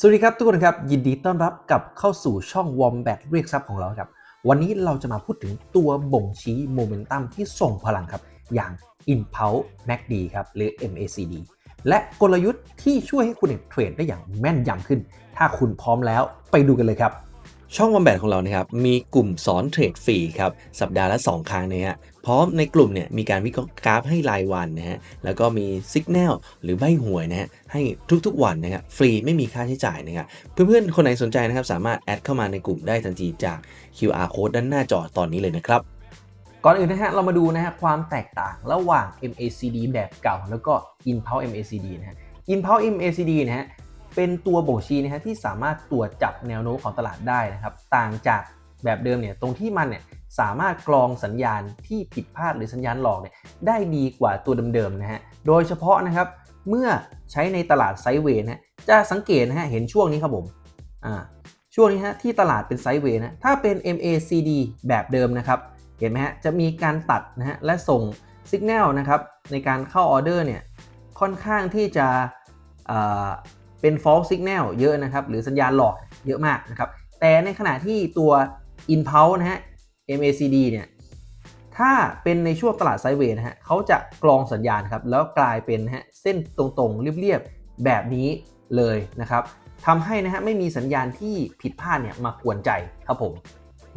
สวัสดีครับทุกคนครับ ยินดีต้อนรับกับเข้าสู่ช่อง Wombat เรียกทรัพย์ของเราครับ วันนี้เราจะมาพูดถึงตัวบ่งชี้โมเมนตัมที่ส่งพลังครับ อย่าง Impulse MACD ครับหรือ MACD และกลยุทธ์ที่ช่วยให้คุณเทรดได้อย่างแม่นยำขึ้น ถ้าคุณพร้อมแล้วไปดูกันเลยครับ ช่องวอมแบทของเรานะครับมีกลุ่มสอนเทรดฟรีครับสัปดาห์ละ 2 ครั้งนะฮะพร้อมในกลุ่มเนี่ยมีการวิเคราะห์กราฟให้รายวันนะฮะแล้วก็มีสัญญาณหรือใบหวยนะฮะให้ทุกๆวันนะครับฟรีไม่มีค่าใช้จ่ายนะครับเพื่อนๆ คนไหนสนใจนะครับสามารถแอดเข้ามาในกลุ่มได้ทันทีจาก QR code ด้านหน้าจอตอนนี้เลยนะครับก่อนอื่นนะฮะเรามาดูนะฮะความแตกต่างระหว่าง MACD แบบเก่า แล้วก็ Impulse MACD นะฮะ Impulse MACD นะฮะ เป็นตัวบ่งชี้นะฮะที่สามารถตรวจจับแนวโน้มของตลาดได้นะครับ ต่างจากแบบเดิมเนี่ยตรงที่มันเนี่ยสามารถกรองสัญญาณที่ผิดพลาดหรือสัญญาณหลอกเนี่ยได้ดีกว่าตัวเดิมๆนะฮะโดยเฉพาะนะครับเมื่อใช้ในตลาดไซด์เวย์นะฮะจะสังเกตนะฮะเห็นช่วงนี้ครับผมอ่าช่วงนี้ฮะที่ตลาดเป็นไซด์เวย์นะถ้าเป็น MACD แบบเดิมนะครับเห็นไหมฮะจะมีการตัดนะฮะและส่งสัญญาณนะครับในการเข้าออเดอร์เนี่ยค่อนข้างที่จะ เป็น false signal เยอะนะครับ หรือสัญญาณหลอกเยอะมากนะครับ แต่ในขณะที่ตัว impulse นะฮะ MACD เนี่ยถ้าเป็นในช่วงตลาดไซเวย์นะฮะเขาจะกรองสัญญาณครับ แล้วกลายเป็นฮะเส้นตรงๆ เรียบๆ แบบนี้เลยนะครับทำให้นะฮะไม่มีสัญญาณที่ผิดพลาดเนี่ยมากวนใจครับผม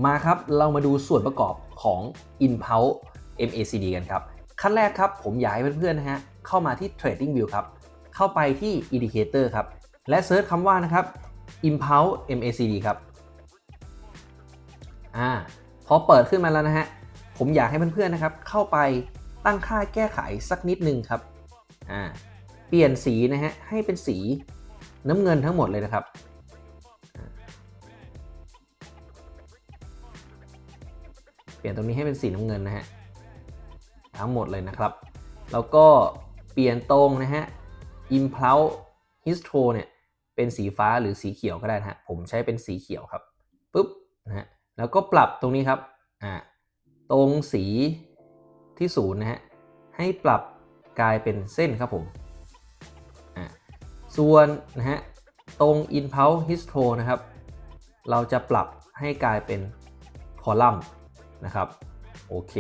มาครับเรามาดูส่วนประกอบของ Impulse MACD กันครับ ขั้นแรกครับผมอยากให้เพื่อนๆนะฮะเข้ามาที่ Trading View ครับ เข้าไปที่ Indicator ครับ และเซิร์ชคำว่านะครับ Impulse MACD ครับอ่าพอเปิดขึ้นมาแล้วนะฮะ ผมอยากให้เพื่อนๆนะครับ เข้าไปตั้งค่าแก้ไขสักนิดนึงครับอ่าเปลี่ยนสีนะฮะให้เป็นสีน้ำเงินทั้งหมดเลยนะครับเปลี่ยนตรงนี้ให้เป็นสีน้ำเงินนะฮะทั้งหมดเลยนะครับ แล้วก็เปลี่ยนตรงนะฮะ impulse histro เนี่ยเป็นสีฟ้าหรือสีเขียวก็ได้นะฮะผมใช้เป็นสีเขียวครับปุ๊บนะฮะแล้วก็ปรับตรงนี้ครับอ่าตรงสีที่ศูนย์นะฮะให้ปรับกลายเป็นเส้นครับผมอ่าส่วนนะฮะตรง impulse histro นะครับ เราจะปรับให้กลายเป็นคอลัมน์นะครับ โอเค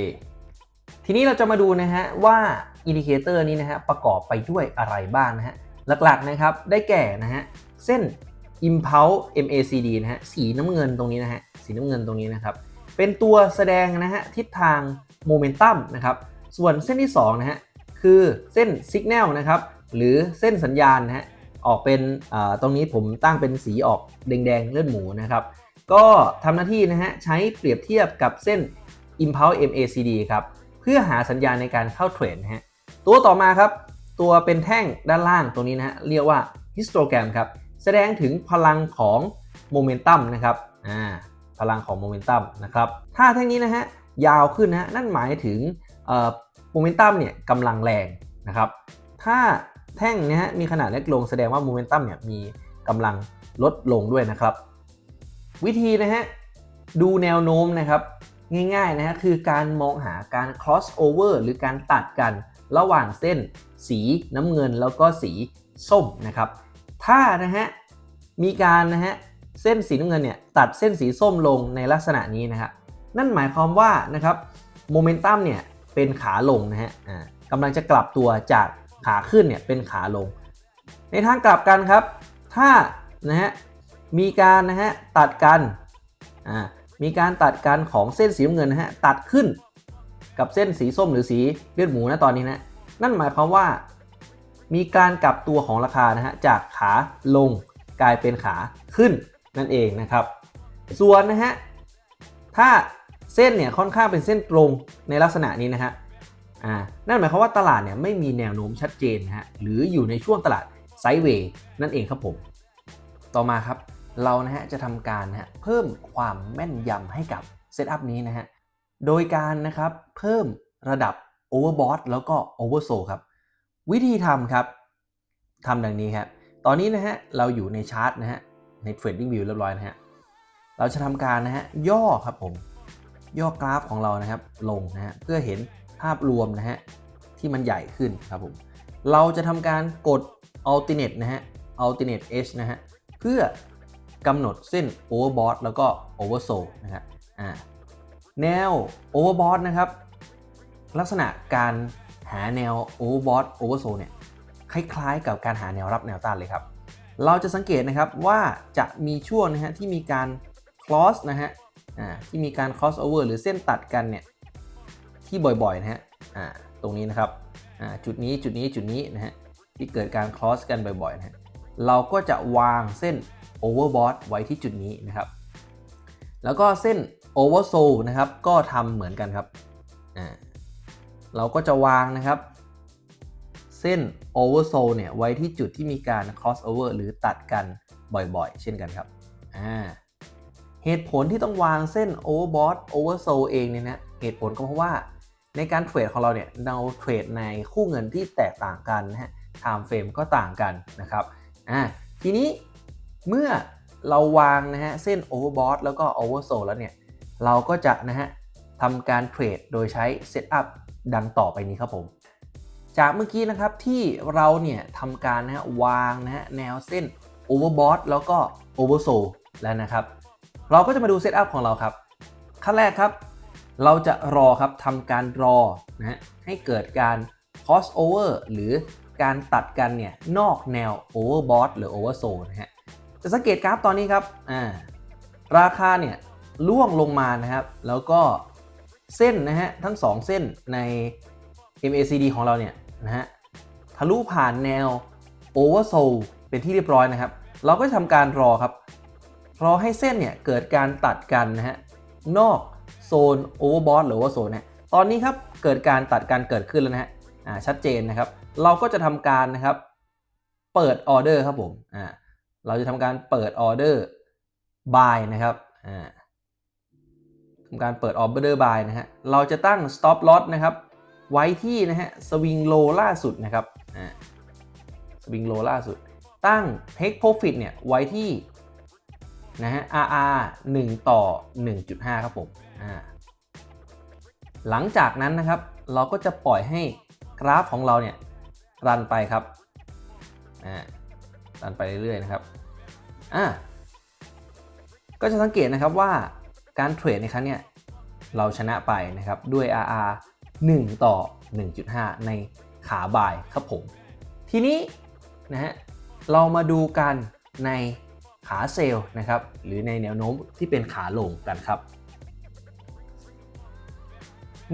ทีนี้เราจะมาดูนะฮะว่าอินดิเคเตอร์นี้นะฮะประกอบไปด้วยอะไรบ้างนะฮะหลักๆนะครับได้แก่นะฮะเส้น impulse MACD นะฮะสีน้ำเงินตรงนี้นะฮะสีน้ำเงินตรงนี้นะครับเป็นตัวแสดงนะฮะทิศทางโมเมนตัมนะครับส่วนเส้นที่2นะฮะคือเส้น Signal นะครับหรือเส้นสัญญาณนะฮะออกเป็นตรงนี้ผมตั้งเป็นสีออกแดงๆเลือดหมูนะครับก็ทำหน้าที่นะฮะใช้เปรียบเทียบกับเส้น Impulse MACD ครับ เพื่อหาสัญญาณในการเข้าเทรดนฮะตัวต่อมาครับ ตัวเป็นแท่งด้านล่างตรงนี้นะฮะเรียกว่า histogram ครับแสดงถึงพลังของโมเมนตัมนะครับอ่าพลังของโมเมนตัมนะครับถ้าแท่งนี้นะฮะยาวขึ้นนะฮะนั่นหมายถึงโมเมนตัมเนี่ยกำลังแรงนะครับถ้าแท่งนะฮะมีขนาดเล็กลงแสดงว่าโมเมนตัมเนี่ยมีกำลังลดลงด้วยนะครับ วิธีนะฮะดูแนวโน้มนะครับ ง่ายๆนะฮะคือการมองหาการ cross over หรือการตัดกันระหว่างเส้นสีน้ำเงินแล้วก็สีส้มนะครับ ถ้านะฮะมีการนะฮะเส้นสีน้ำเงินเนี่ยตัดเส้นสีส้มลงในลักษณะนี้นะครับนั่นหมายความว่านะครับโมเมนตัมเนี่ยเป็นขาลงนะฮะกำลังจะกลับตัวจากขาขึ้นเนี่ยเป็นขาลง ในทางกลับกันครับ ถ้านะฮะมีการนะฮะตัดกันอ่า มีการตัดกันของเส้นสีน้ำเงินนะฮะตัดขึ้นกับเส้นสีส้มหรือสีเลือดหมูนะตอนนี้นะนั่นหมายความว่า มีการกลับตัวของราคานะฮะจากขาลงกลายเป็นขาขึ้นนั่นเองนะครับ ส่วนนะฮะถ้าเส้นเนี่ยค่อนข้างเป็นเส้นตรงในลักษณะนี้นะฮะอ่านั่นหมายความว่าตลาดเนี่ยไม่มีแนวโน้มชัดเจนนะฮะหรืออยู่ในช่วงตลาดไซด์เวย์นั่นเองครับผม ต่อมาครับ เรานะฮะจะทำการนะฮะเพิ่มความแม่นยำให้กับเซตอัพนี้นะฮะโดยการนะครับเพิ่มระดับ Overbought แล้วก็ Oversold ครับ วิธีทำครับทำดังนี้ครับตอนนี้นะฮะเราอยู่ในชาร์ตนะฮะใน Trading View เรียบร้อยนะฮะเราจะทำการนะฮะย่อครับผมย่อกราฟของเรานะครับลงนะฮะเพื่อเห็นภาพรวมนะฮะที่มันใหญ่ขึ้นครับผมเราจะทำการกด alternate นะฮะ alternate edge นะฮะเพื่อ กำหนดเส้น overbought แล้วก็ oversold นะครับแนว overbought นะครับ ลักษณะการหาแนว overbought oversold เนี่ยคล้ายๆ กับการหาแนวรับแนวต้านเลยครับ เราจะสังเกตนะครับว่าจะมีช่วงนะฮะที่มีการ cross นะฮะที่มีการ cross over หรือเส้นตัดกันเนี่ยที่บ่อยๆนะฮะตรงนี้นะครับจุดนี้จุดนี้จุดนี้นะฮะที่เกิดการ cross กันบ่อยๆนะฮะเราก็จะวางเส้น overbought ไว้ที่จุดนี้นะครับ แล้วก็เส้น oversold นะครับก็ทำเหมือนกันครับอ่าเราก็จะวางนะครับ เส้น oversold เนี่ยไว้ที่จุดที่มีการ crossover หรือตัดกันบ่อยๆ เช่นกันครับอ่าเหตุผลที่ต้องวางเส้น overbought oversold เองเนี่ยนะเหตุผลก็เพราะว่าในการเทรดของเราเนี่ยเราเทรดในคู่เงินที่แตกต่างกันนะฮะ time frame ก็ต่างกันนะครับอ่าทีนี้ เมื่อเราวางนะฮะเส้น overbought แล้วก็ oversold แล้วเนี่ย เราก็จะนะฮะทำการเทรดโดยใช้ setup ดังต่อไปนี้ครับผม จากเมื่อกี้นะครับที่เราเนี่ยทำการนะฮะวางนะฮะแนวเส้น overbought แล้วก็ oversold แล้วนะครับ เราก็จะมาดูเซตอัพของเราครับ ขั้นแรกครับ เราจะรอครับทำการรอนะฮะให้เกิดการ cross over หรือการตัดกันเนี่ยนอกแนว overbought หรือ oversold นะฮะ จะสังเกตกราฟตอนนี้ครับอ่าราคาเนี่ยล่วงลงมานะครับ แล้วก็เส้นนะฮะทั้ง 2 เส้นใน MACD ของเราเนี่ยนะฮะทะลุผ่านแนว oversold เป็นที่เรียบร้อยนะครับ เราก็จะทำการรอครับ รอให้เส้นเนี่ยเกิดการตัดกันนะฮะนอกโซน overbought หรือว่าโซนเนี่ยตอนนี้ครับเกิดการตัดกันเกิดขึ้นแล้วนะฮะอ่าชัดเจนนะครับ เราก็จะทำการนะครับ เปิดออเดอร์ครับผมอ่า เราจะทำการเปิดออเดอร์ buy นะครับทำการเปิดออเดอร์ buy นะฮะ เราจะตั้ง stop loss นะครับ ไว้ที่นะฮะสวิงโลล่าสุดนะครับสวิงโลล่าสุด ตั้ง take profit เนี่ยไว้ที่นะฮะ RR 1 ต่อ 1.5 ครับผม หลังจากนั้นนะครับ เราก็จะปล่อยให้กราฟของเราเนี่ยรันไปครับ อ่า รันไปเรื่อยๆนะครับอ่าก็จะสังเกตนะครับว่าการเทรดในครั้งเนี้ยเราชนะไปนะครับด้วย RR 1 ต่อ 1.5 ในขาบ่ายครับผม ทีนี้นะฮะเรามาดูกันในขาเซลล์นะครับหรือในแนวโน้มที่เป็นขาลงกันครับ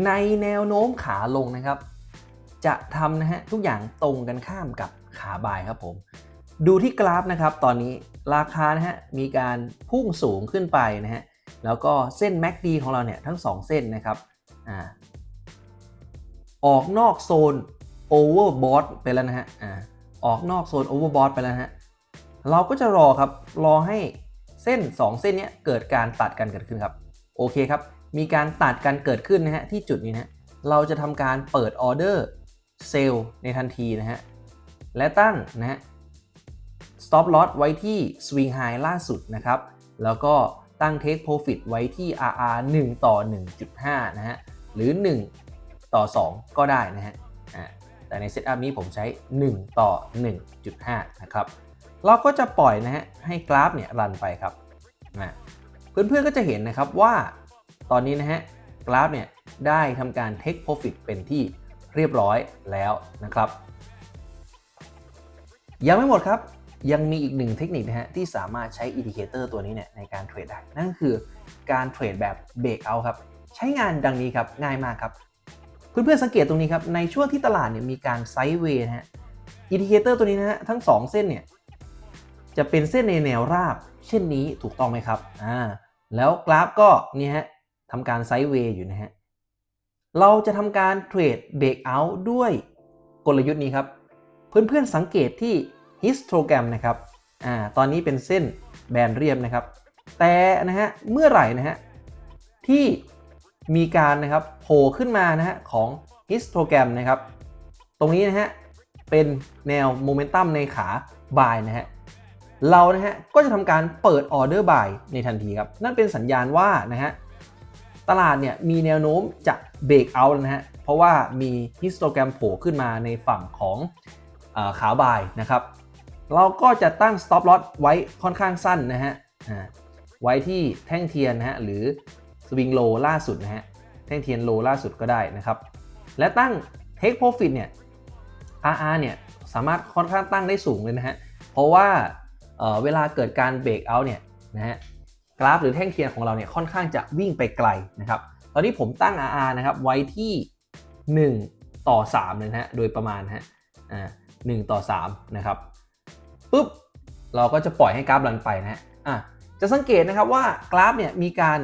ในแนวโน้มขาลงนะครับ จะทำนะฮะทุกอย่างตรงกันข้ามกับขาบ่ายครับผม ดูที่กราฟนะครับ ตอนนี้ราคานะฮะมีการพุ่งสูงขึ้นไปนะฮะแล้วก็เส้น MACD ของเราเนี่ยทั้ง 2 เส้นนะครับอ่าออกนอกโซน overbought ไปแล้วนะฮะอ่าออกนอกโซน overbought ไปแล้วะฮะเราก็จะรอครับรอให้เส้น 2 เส้นนี้เกิดการตัดกันเกิดขึ้นครับโอเคครับ มีการตัดกันเกิดขึ้นนะฮะที่จุดนี้นะะเราจะทำการเปิดออเดอร์เซลล์ในทันทีนะฮะและตั้งนะฮะ stop loss ไว้ที่ swing high ล่าสุดนะครับ แล้วก็ตั้ง take profit ไว้ที่ RR 1 ต่อ 1.5 นะฮะ หรือ 1 ต่อ 2 ก็ได้นะฮะอ่าแต่ในเซตอัพนี้ผมใช้ 1 ต่อ 1.5 นะครับ เราก็จะปล่อยนะฮะ ให้กราฟเนี่ยรันไปครับนะเพื่อนๆก็จะเห็นนะครับว่าตอนนี้นะฮะ กราฟเนี่ยได้ทำการ take profit เป็นที่เรียบร้อยแล้วนะครับ ยังไม่หมดครับ ยังมีอีกหนึ่งเทคนิคนะฮะที่สามารถใช้อินดิเคเตอร์ตัวนี้เนี่ยในการเทรดได้ นั่นคือการเทรดแบบเบรกเอาครับ ใช้งานดังนี้ครับง่ายมากครับ เพื่อนๆสังเกตตรงนี้ครับ ในช่วงที่ตลาดเนี่ยมีการไซด์เวย์นะฮะอินดิเคเตอร์ตัวนี้นะฮะทั้ง 2 เส้นเนี่ยจะเป็นเส้นในแนวราบ เช่นนี้ถูกต้องไหมครับอ่าแล้วกราฟก็นี่ฮะทำการไซด์เวย์อยู่นะฮะเราจะทำการเทรดเบรกเอาด้วยกลยุทธ์นี้ครับ เพื่อนๆสังเกตที่ ฮิสโตรแกรมนะครับอ่าตอนนี้เป็นเส้นแบนเรียบนะครับ แต่นะฮะเมื่อไหร่นะฮะที่มีการนะครับโผล่ขึ้นมานะฮะของฮิสโตรแกรมนะครับ ตรงนี้นะฮะเป็นแนวโมเมนตัมในขาบายนะฮะเรานะฮะก็จะทำการเปิดออเดอร์บายในทันทีครับ นั่นเป็นสัญญาณว่านะฮะตลาดเนี่ยมีแนวโน้มจะเบรกเอาท์นะฮะเพราะว่ามีฮิสโตรแกรมโผล่ขึ้นมาในฝั่งของอขาบายนะครับ เราก็จะตั้ง stop loss ไว้ค่อนข้างสั้นนะฮะไว้ที่แท่งเทียนนะฮะหรือ swing low ล่าสุดนะฮะแท่งเทียน low ล่าสุดก็ได้นะครับ และตั้ง take profit เนี่ย RR เนี่ยสามารถค่อนข้างตั้งได้สูงเลยนะฮะเพราะว่าเเวลาเกิดการเบรกเอาเนี่ยนะฮะกราฟหรือแท่งเทียนของเราเนี่ยค่อนข้างจะวิ่งไปไกลนะครับ ตอนนี้ผมตั้ง RR นะครับไว้ที่ 1 ต่อ3เลยนะฮะโดยประมาณฮะอ่า1ต่อ3นะครับ ปุ๊บเราก็จะปล่อยให้กราฟรันไปนะฮะอะจะสังเกตนะครับว่ากราฟเนี่ยมีการ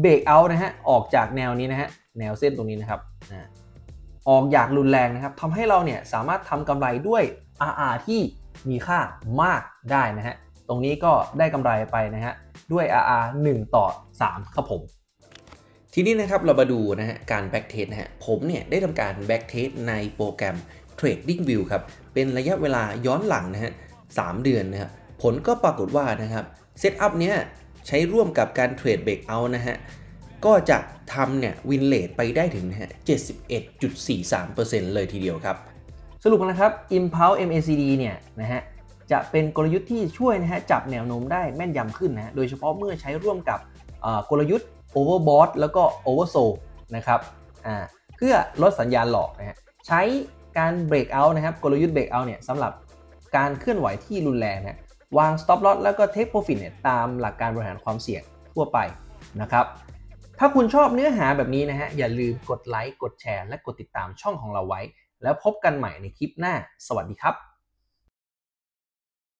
เบรกเอานะฮะออกจากแนวนี้นะฮะแนวเส้นตรงนี้นะครับอ่าออกอย่างรุนแรงนะครับทำให้เราเนี่ยสามารถทำกำไรด้วย RR ที่มีค่ามากได้นะฮะตรงนี้ก็ได้กำไรไปนะฮะด้วย RR 1 ต่อ 3 ครับผม ทีนี้นะครับเรามาดูนะฮะการ back test นะฮะผมเนี่ยได้ทำการ back test ในโปรแกรม Trading View ครับ เป็นระยะเวลาย้อนหลังนะฮะ 3 เดือนนะครับผลก็ปรากฏว่านะครับเซตอัพเนี้ยใช้ร่วมกับการเทรดเบรกเอานะฮะก็จะทำเนี่ยวินเลทไปได้ถึงนะฮะ71.43%เลยทีเดียวครับ สรุปนะครับ Impulse MACD เนี่ยนะฮะจะเป็นกลยุทธ์ที่ช่วยนะฮะจับแนวโน้มได้แม่นยำขึ้นนะฮะโดยเฉพาะเมื่อใช้ร่วมกับกลยุทธ์ Overbought แล้วก็ Oversold นะครับอ่าเพื่อลดสัญญาณหลอกนะฮะใช้การ break out นะครับกลยุทธ์ break out เนี่ยสำหรับ การเคลื่อนไหวที่รุนแรงนะวาง stop loss แล้วก็ take profit เนี่ยตามหลักการบริหารความเสี่ยงทั่วไปนะครับถ้าคุณชอบเนื้อหาแบบนี้นะฮะ อย่าลืมกดไลค์ กดแชร์ และกดติดตามช่องของเราไว้ แล้วพบกันใหม่ในคลิปหน้า สวัสดีครับ